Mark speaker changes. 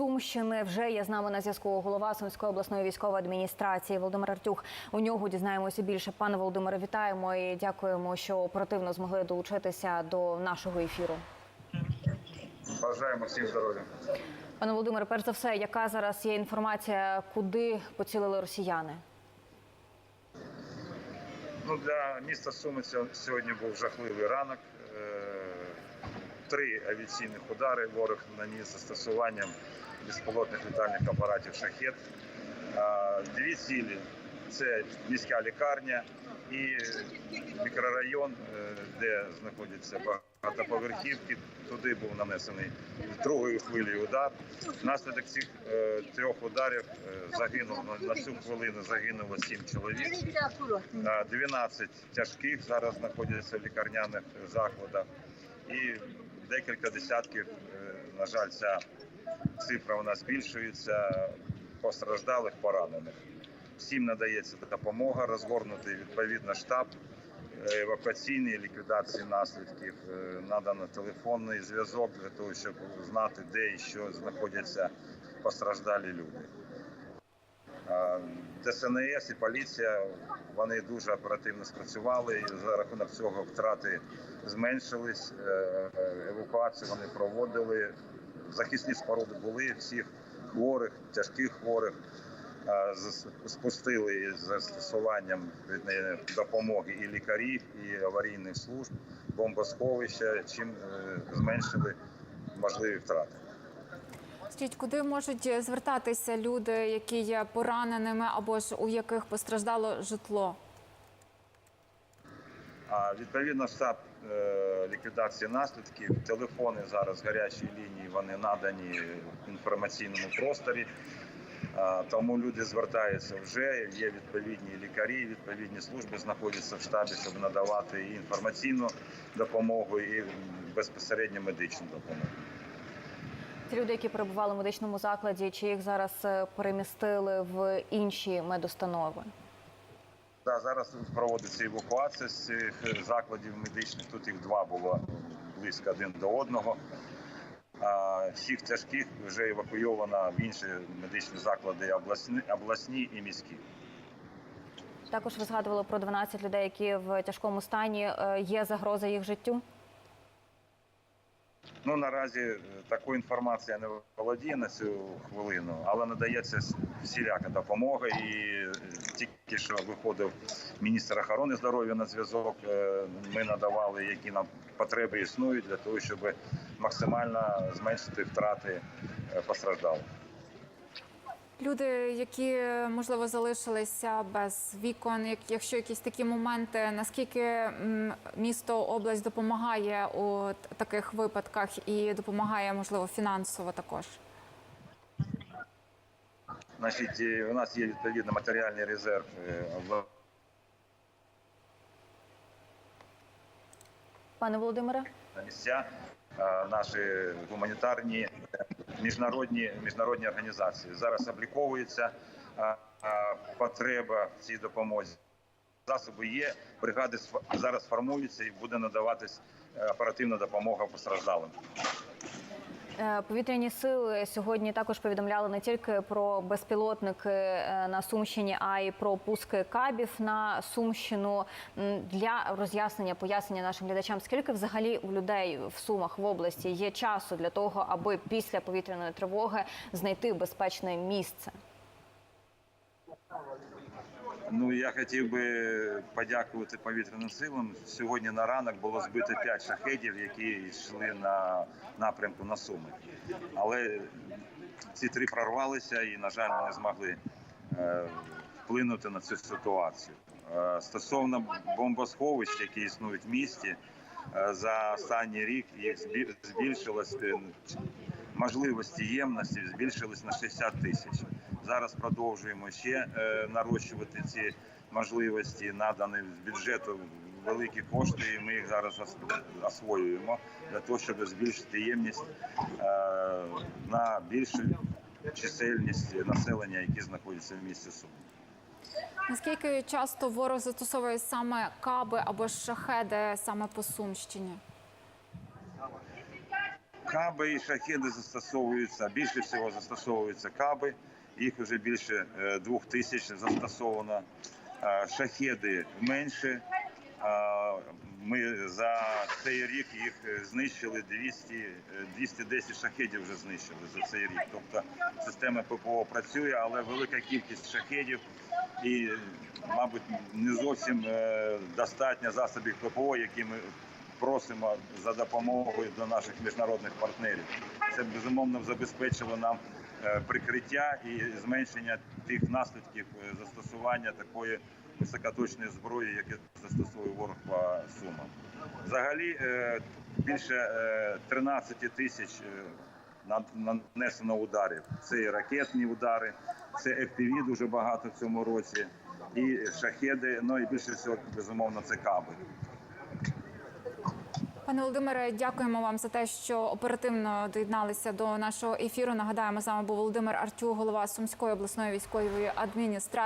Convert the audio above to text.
Speaker 1: Сумщини вже є з нами на зв'язку голова Сумської обласної військової адміністрації Володимир Артюх. У нього дізнаємося більше. Пане Володимире, вітаємо і дякуємо, що оперативно змогли долучитися до нашого ефіру.
Speaker 2: Бажаємо всім здоров'я.
Speaker 1: Пане Володимире, перш за все, яка зараз є інформація, куди поцілили росіяни?
Speaker 2: Ну, для міста Суми сьогодні був жахливий ранок. Е, Три авіаційних удари ворог наніс застосуванням безпілотних літальних апаратів шахет. Дві цілі це міська лікарня і мікрорайон, е, де знаходяться багатоповерхівки. Туди був нанесений другою хвилею удар. Внаслідок цих е, трьох ударів е, загинуло на цю хвилину загинуло сім чоловік. А, 12 тяжких зараз знаходяться в лікарняних закладах і декілька десятків. На жаль, ця цифра у нас збільшується постраждалих, поранених. Всім надається допомога, розгорнутий відповідно штаб е, евакуаційної ліквідації наслідків, е, надано телефонний зв'язок для того, щоб знати, де і що знаходяться постраждалі люди. ДСНС і поліція вони дуже оперативно спрацювали. І за рахунок цього втрати зменшились. Е, Евакуацію вони проводили. Захисні споруди були всіх хворих, тяжких хворих. а, з- застосуванням допомоги і лікарів, і аварійних служб, бомбосховища, чим е, зменшили можливі втрати.
Speaker 3: Скажіть, куди можуть звертатися люди, які є пораненими або ж у яких постраждало житло?
Speaker 2: А відповідно штаб е, ліквідації наслідків, телефони зараз гарячі лінії, вони надані в інформаційному просторі. Тому люди звертаються вже. Є відповідні лікарі, відповідні служби знаходяться в штабі, щоб надавати і інформаційну допомогу, і безпосередньо медичну допомогу.
Speaker 1: Ті люди, які перебували в медичному закладі, чи їх зараз е, перемістили в інші медустанови?
Speaker 2: Да, зараз проводиться евакуація з цих закладів медичних. Тут їх два було близько один до одного. Всіх тяжких вже евакуйовано в інші медичні заклади обласні, обласні і міські.
Speaker 1: Також ви згадували про 12 людей, які в тяжкому стані. Е, Є загроза їх життю?
Speaker 2: Ну наразі е, такої інформації не володію на цю хвилину, але надається всіляка допомога. І е, тільки що виходив міністр охорони здоров'я на зв'язок. е, Ми надавали, які нам потреби існують для того, щоб максимально зменшити втрати е, постраждалих.
Speaker 3: Люди, які можливо залишилися без вікон, як- якщо якісь такі моменти, наскільки місто область допомагає у таких випадках і допомагає можливо фінансово також?
Speaker 2: Значить, е, у нас є відповідно матеріальний резерв е,
Speaker 1: Пане Володимире?
Speaker 2: на місця. Наші гуманітарні міжнародні міжнародні організації зараз обліковується потреба в цій допомозі. Засоби є, бригади зараз формуються і буде надаватись е, оперативна допомога постраждалим.
Speaker 1: Е, Повітряні сили сьогодні також повідомляли не тільки про безпілотники е, на Сумщині, а й про пуски кабів на Сумщину. Для роз'яснення, пояснення нашим глядачам, скільки взагалі у людей в Сумах в області є часу для того, аби після повітряної тривоги знайти безпечне місце.
Speaker 2: Ну я хотів би подякувати повітряним силам. Сьогодні на ранок було збито 5 шахедів, які йшли на напрямку на Суми. Але ці три прорвалися і, на жаль, не змогли е, вплинути на цю ситуацію. Е, Стосовно бомбосховищ, які існують в місті, е, за останній рік їх збі- збільшилось можливості ємності збільшились на 60 тисяч. Зараз продовжуємо ще е, нарощувати ці можливості, надані з бюджету великі кошти, і ми їх зараз освоюємо для того, щоб збільшити ємність е, на більшу чисельність населення, які знаходяться в місті Суми.
Speaker 3: Наскільки часто ворог застосовує саме каби або шахеди саме по Сумщині?
Speaker 2: Каби і шахеди застосовуються. Більше всього застосовуються каби. Їх вже більше е, двох тисяч застосовано. Е, Шахеди менше. Е, Ми за цей рік їх е, знищили 200, е, 210 шахедів вже знищили за цей рік. Тобто система ППО працює, але велика кількість шахедів і, мабуть, не зовсім е, достатньо засобів ППО, які ми просимо за допомогою до наших міжнародних партнерів. Це безумовно забезпечило нам е, прикриття і зменшення тих наслідків е, застосування такої високоточної зброї, яке застосовує ворог по сумам. Взагалі е, більше е, 13 тисяч е, на- нанесено ударів. Це і ракетні удари, це FPV дуже багато в цьому році, і шахеди. Ну і більше всього, безумовно, це каби.
Speaker 3: Пане Володимире, дякуємо вам за те, що оперативно доєдналися до нашого ефіру. Нагадаємо, з вами був Володимир Артю, голова Сумської обласної військової адміністрації.